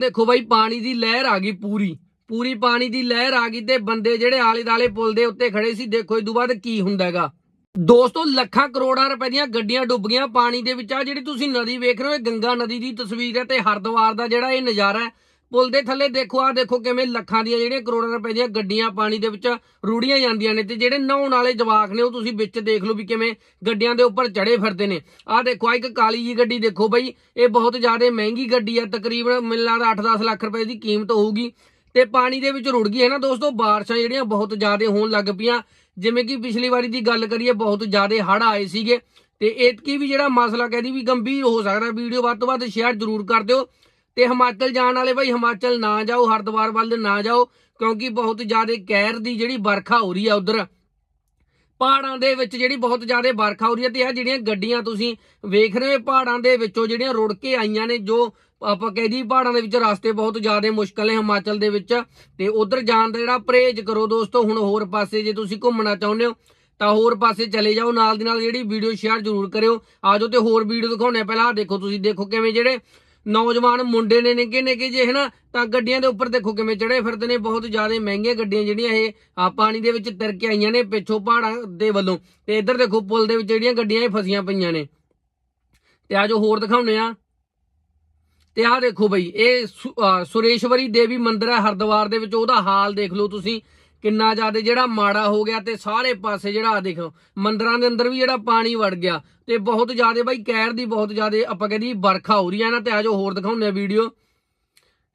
ਦੇਖੋ ਬਾਈ, ਪਾਣੀ ਦੀ ਲਹਿਰ ਆ ਗਈ ਪੂਰੀ। ਪੂਰੀ ਪਾਣੀ ਦੀ ਲਹਿਰ ਆ ਗਈ ਤੇ ਬੰਦੇ ਜਿਹੜੇ ਆਲੇ ਦਾਲੇ ਪੁਲ ਦੇ ਉੱਤੇ ਖੜੇ ਸੀ, ਦੇਖੋ ਇਹ ਤੋਂ ਬਾਅਦ ਕੀ ਹੁੰਦਾ ਹੈਗਾ। ਦੋਸਤੋ, ਲੱਖਾਂ ਕਰੋੜਾਂ ਰੁਪਏ ਦੀਆਂ ਗੱਡੀਆਂ ਡੁੱਬ ਗਈਆਂ ਪਾਣੀ ਦੇ ਵਿੱਚ। ਆ ਜਿਹੜੀ ਤੁਸੀਂ ਨਦੀ ਵੇਖ ਰਹੇ ਹੋ, ਇਹ ਗੰਗਾ ਨਦੀ ਦੀ ਤਸਵੀਰ ਹੈ ਤੇ ਹਰਿਦੁਆਰ ਦਾ ਜਿਹੜਾ ਇਹ ਨਜ਼ਾਰਾ ਹੈ ਪੁਲ ਦੇ ਥੱਲੇ ਦੇਖੋ ਆ ਦੇਖੋ ਕਿਵੇਂ ਲੱਖਾਂ ਦੀਆਂ ਜਿਹੜੀਆਂ ਕਰੋੜਾਂ ਰੁਪਏ ਦੀਆਂ ਗੱਡੀਆਂ ਪਾਣੀ ਦੇ ਵਿੱਚ ਰੂੜੀਆਂ ਜਾਂਦੀਆਂ ਨੇ ਤੇ ਜਿਹੜੇ ਨਹਾਉਣ ਵਾਲੇ ਜਵਾਕ ਨੇ ਉਹ ਤੁਸੀਂ ਵਿੱਚ ਦੇਖ ਲਓ ਵੀ ਕਿਵੇਂ ਗੱਡੀਆਂ ਦੇ ਉੱਪਰ ਚੜੇ ਫਿਰਦੇ ਨੇ। ਆ ਦੇਖੋ ਆ ਇੱਕ ਕਾਲੀ ਜੀ ਗੱਡੀ ਦੇਖੋ ਬਈ, ਇਹ ਬਹੁਤ ਜ਼ਿਆਦਾ ਮਹਿੰਗੀ ਗੱਡੀ ਹੈ ਤਕਰੀਬਨ ਮੈਨੂੰ ਲੱਗਦਾ 8-10 ਲੱਖ ਰੁਪਏ ਦੀ ਕੀਮਤ ਹੋਊਗੀ ਤੇ ਪਾਣੀ ਦੇ ਵਿੱਚ ਰੁੜ ਗਈ ਹੈ ਨਾ ਦੋਸਤੋ, ਬਾਰਿਸ਼ਾਂ ਜਿਹੜੀਆਂ ਬਹੁਤ ਜ਼ਿਆਦਾ ਹੋਣ ਲੱਗ ਪਈਆਂ। ਜਿਵੇਂ ਕਿ ਪਿਛਲੀ ਵਾਰੀ ਦੀ ਗੱਲ ਕਰੀਏ, ਬਹੁਤ ਜ਼ਿਆਦਾ ਹੜ੍ਹ ਆਏ ਸੀਗੇ ਤੇ ਇਤਕੀ ਵੀ ਜਿਹੜਾ ਮਸਲਾ ਕਹਿੰਦੀ ਵੀ ਗੰਭੀਰ ਹੋ ਸਕਦਾ, ਵੀਡੀਓ ਵੱਧ ਤੋਂ ਵੱਧ ਸ਼ੇਅਰ ਜ਼ਰੂਰ ਕਰ ਦਿਓ। ਤੇ ਹਿਮਾਚਲ ਜਾਣ ਵਾਲੇ ਭਾਈ ਹਿਮਾਚਲ ਨਾ ਜਾਓ, ਹਰਿਦੁਆਰ ਵੱਲ ਨਾ ਜਾਓ, ਕਿਉਂਕਿ ਬਹੁਤ ਜ਼ਿਆਦਾ ਕਹਿਰ ਦੀ ਜਿਹੜੀ ਵਰਖਾ ਹੋ ਰਹੀ ਆ ਉਧਰ। ਪਹਾੜਾਂ ਦੇ ਵਿੱਚ ਜਿਹੜੀ ਬਹੁਤ ਜ਼ਿਆਦਾ ਵਰਖਾ ਹੋ ਰਹੀ ਹੈ ਤੇ ਆ ਜਿਹੜੀਆਂ ਗੱਡੀਆਂ ਤੁਸੀਂ ਵੇਖ ਰਹੇ ਹੋ ਪਹਾੜਾਂ ਦੇ ਵਿੱਚੋਂ ਜਿਹੜੀਆਂ ਰੁੜ ਕੇ ਆਈਆਂ ਨੇ, ਜੋ ਆਪਾਂ ਕਹਿ ਕਹਿਦੀ ਪਹਾੜਾਂ ਦੇ ਵਿੱਚ ਰਸਤੇ ਬਹੁਤ ਜ਼ਿਆਦਾ ਮੁਸ਼ਕਲ ਨੇ ਹਿਮਾਚਲ ਦੇ ਵਿੱਚ। ਤੇ ਉਧਰ ਜਾਣ ਦਾ ਜਿਹੜਾ ਪਰਹੇਜ਼ ਕਰੋ ਦੋਸਤੋ, ਹੁਣ ਹੋਰ ਪਾਸੇ ਜੇ ਤੁਸੀਂ ਘੁੰਮਣਾ ਚਾਹੁੰਦੇ ਹੋ, ਤਾਂ ਹੋਰ ਪਾਸੇ ਚਲੇ ਜਾਓ, ਨਾਲ ਦੀ ਨਾਲ ਜਿਹੜੀ ਵੀਡੀਓ ਸ਼ੇਅਰ ਜ਼ਰੂਰ ਕਰਿਓ। ਆਜੋ ਤੇ ਹੋਰ ਵੀਡੀਓ ਦਿਖਾਉਣੇ ਪਹਿਲਾਂ ਦੇਖੋ ਤੁਸੀਂ, ਦੇਖੋ ਕਿਵੇਂ ਜਿਹੜੇ ਨੌਜਵਾਨ ਮੁੰਡੇ ਨੇ ਨਿੱਕੇ ਨਿੱਕੇ ਜੇ ਹਨਾ, ਤਾਂ ਗੱਡੀਆਂ ਦੇ ਉੱਪਰ ਦੇਖੋ ਕਿਵੇਂ ਚੜੇ ਫਿਰਦੇ ਨੇ, ਬਹੁਤ ਜ਼ਿਆਦਾ ਮਹਿੰਗੀਆਂ ਗੱਡੀਆਂ ਜਿਹੜੀਆਂ ਇਹ ਆ ਪਾਣੀ ਦੇ ਵਿੱਚ ਤਰ ਕੇ ਆਈਆਂ ਨੇ ਪਿੱਛੋਂ ਪਹਾੜਾਂ ਦੇ ਵੱਲੋਂ। ਤੇ ਇੱਧਰ ਦੇਖੋ ਪੁਲ ਦੇ ਵਿੱਚ ਜਿਹੜੀਆਂ ਗੱਡੀਆਂ ਇਹ ਫਸੀਆਂ ਪਈਆਂ ਨੇ। ਤੇ ਆਜੋ ਹੋਰ ਦਿਖਾਉਣੇ ਆ ਤੇ ਆਹ ਦੇਖੋ ਬਈ, ਇਹ ਸੁਰੇਸ਼ਵਰੀ ਦੇਵੀ ਮੰਦਿਰ ਹੈ ਹਰਿਦੁਆਰ ਦੇ ਵਿੱਚ, ਉਹਦਾ ਹਾਲ ਦੇਖ ਲਓ ਤੁਸੀਂ। ਕਿੰਨਾ ਜ਼ਿਆਦਾ ਜਿਹੜਾ ਮਾੜਾ ਹੋ ਗਿਆ ਤੇ ਸਾਰੇ ਪਾਸੇ ਜਿਹੜਾ ਆਹ ਦੇਖੋ, ਮੰਦਰਾਂ ਦੇ ਅੰਦਰ ਵੀ ਜਿਹੜਾ ਪਾਣੀ ਵੜ ਗਿਆ ਤੇ ਬਹੁਤ ਜ਼ਿਆਦਾ ਬਾਈ ਕਹਿਰ ਦੀ ਬਹੁਤ ਜ਼ਿਆਦਾ ਆਪਾਂ ਕਹਿੰਦੀ ਵਰਖਾ ਹੋ ਰਹੀ ਹੈ ਨਾ ਤੇ ਆਜੋ ਹੋਰ ਦਿਖਾਉਂਦੇ ਆ ਵੀਡੀਓ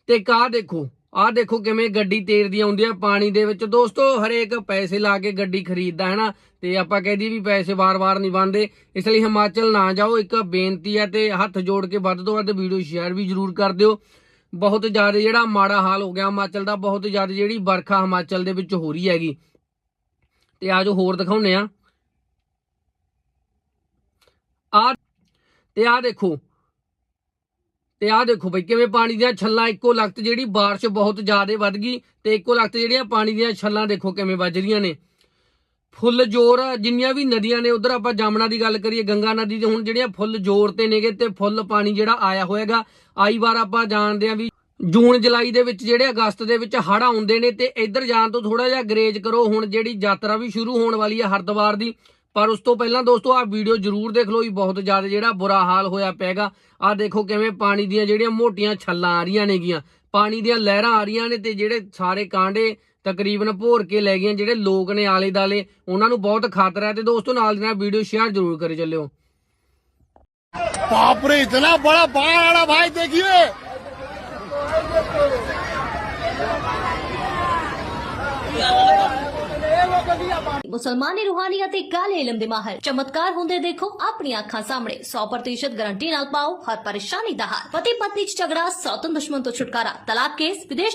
ਤੇ ਕਾ ਦੇਖੋ, ਆਹ ਦੇਖੋ ਕਿਵੇਂ ਗੱਡੀ ਤੇਰ ਤੇਰਦੀ ਆਉਂਦੀ ਆ ਪਾਣੀ ਦੇ ਵਿੱਚ। ਦੋਸਤੋ, ਹਰੇਕ ਪੈਸੇ ਲਾ ਕੇ ਗੱਡੀ ਖਰੀਦਦਾ, ਹੈ ਨਾ? ਤੇ ਆਪਾਂ ਕਹਿੰਦੀ ਵੀ ਪੈਸੇ ਵਾਰ-ਵਾਰ ਨਹੀਂ ਬੰਦੇ ਇਸ ਲਈ ਹਿਮਾਚਲ ਨਾ ਜਾਓ, ਇੱਕ ਬੇਨਤੀ ਹੈ ਤੇ ਹੱਥ ਜੋੜ ਕੇ ਵੱਧ ਤੋਂ ਵੱਧ ਵੀਡੀਓ ਸ਼ੇਅਰ ਵੀ ਜਰੂਰ ਕਰ ਦਿਓ। ਬਹੁਤ ਜ਼ਿਆਦਾ ਜਿਹੜਾ ਮਾੜਾ ਹਾਲ ਹੋ ਗਿਆ ਹਿਮਾਚਲ ਦਾ, ਬਹੁਤ ਜ਼ਿਆਦਾ ਜਿਹੜੀ ਵਰਖਾ ਹਿਮਾਚਲ ਦੇ ਵਿੱਚ ਹੋ ਰਹੀ ਹੈਗੀ। ਤੇ ਆਜੋ ਹੋਰ ਦਿਖਾਉਨੇ ਆ ਆ ਤੇ ਆ ਦੇਖੋ। ਤੇ ਆਹ ਦੇਖੋ ਬਈ ਕਿਵੇਂ ਪਾਣੀ ਦੀਆਂ ਛੱਲਾਂ, ਇੱਕੋ ਲਖਤ ਜਿਹੜੀ ਬਾਰਿਸ਼ ਬਹੁਤ ਜ਼ਿਆਦਾ ਵੱਧ ਗਈ ਤੇ ਇੱਕੋ ਲਖਤ ਜਿਹੜੀਆਂ ਪਾਣੀ ਦੀਆਂ ਛੱਲਾਂ ਦੇਖੋ ਕਿਵੇਂ ਵੱਜ ਰਹੀਆਂ ਨੇ। ਫੁੱਲ ਜ਼ੋਰ ਜਿੰਨੀਆਂ ਵੀ ਨਦੀਆਂ ਨੇ, ਉਧਰ ਆਪਾਂ ਜਾਮਣਾ ਦੀ ਗੱਲ ਕਰੀਏ, ਗੰਗਾ ਨਦੀ ਤੇ ਹੁਣ ਜਿਹੜੀਆਂ ਫੁੱਲ ਜ਼ੋਰ ਤੇ ਨੇਗੇ ਤੇ ਫੁੱਲ ਪਾਣੀ ਜਿਹੜਾ ਆਇਆ ਹੋਏਗਾ। ਆਈ ਵਾਰ ਆਪਾਂ ਜਾਣਦੇ ਆ ਵੀ ਜੂਨ ਜੁਲਾਈ ਦੇ ਵਿੱਚ ਜਿਹੜੇ ਅਗਸਤ ਦੇ ਵਿੱਚ ਹੜ ਆਉਂਦੇ ਨੇ ਤੇ ਇੱਧਰ ਜਾਣ ਤੋਂ ਥੋੜਾ ਜਿਹਾ ਗਰੇਜ ਕਰੋ, ਹੁਣ ਜਿਹੜੀ ਯਾਤਰਾ ਵੀ ਸ਼ੁਰੂ ਹੋਣ ਵਾਲੀ ਹੈ ਹਰਦਵਾਰ ਦੀ, ਪਰ ਉਸ ਤੋਂ ਪਹਿਲਾਂ ਦੋਸਤੋ ਆਹ ਵੀਡੀਓ ਜ਼ਰੂਰ ਦੇਖ ਲਓ ਇਹ ਬਹੁਤ ਜ਼ਿਆਦਾ ਜਿਹੜਾ ਬੁਰਾ ਹਾਲ ਹੋਇਆ ਪੈਗਾ ਆਹ ਦੇਖੋ ਕਿਵੇਂ ਪਾਣੀ ਦੀਆਂ ਜਿਹੜੀਆਂ ਮੋਟੀਆਂ ਛੱਲਾਂ ਆ ਰਹੀਆਂ ਨੇਗੀਆਂ। ਪਾਣੀ ਦੀਆਂ ਲਹਿਰਾਂ ਆ ਰਹੀਆਂ ਨੇ ਤੇ ਜਿਹੜੇ ਸਾਰੇ ਕਾਂਡੇ ਤਕਰੀਬਨ ਭੋਰ ਕੇ ਲੈ ਗਈਆਂ, ਜਿਹੜੇ ਲੋਕ ਨੇ ਆਲੇ ਦਾਲੇ ਉਹਨਾਂ ਨੂੰ ਬਹੁਤ ਖਤਰਾ ਹੈ ਤੇ ਦੋਸਤੋ ਨਾਲ ਦੀ ਨਾਲ ਵੀਡੀਓ ਸ਼ੇਅਰ ਜ਼ਰੂਰ ਕਰੀ ਚੱਲਿਓ। ਬਾਪ ਇਤਨਾ ਬੜਾ ਬਾੜ ਆਣਾ ਭਾਈ, ਦੇਖੀਏ। ਮੁਸਲਮਾਨੀ ਰੂਹਾਨੀ ਅਤੇ ਕਾਲੇ ਇਲਮ ਦੇ ਮਾਹਰ। ਚਮਤਕਾਰ ਹੁੰਦੇ ਦੇਖੋ ਆਪਣੀਆਂ ਅੱਖਾਂ ਸਾਹਮਣੇ। 100% ਗਾਰੰਟੀ ਨਾਲ ਪਾਓ ਹਰ ਪਰੇਸ਼ਾਨੀ ਦਾ ਹੱਲ। ਪਤੀ ਪਤਨੀ ਚ ਝਗੜਾ ਸੌਤਨ ਦੁਸ਼ਮਣ ਤੋਂ ਛੁਟਕਾਰਾ। ਤਲਾਕ ਕੇਸ, ਵਿਦੇਸ਼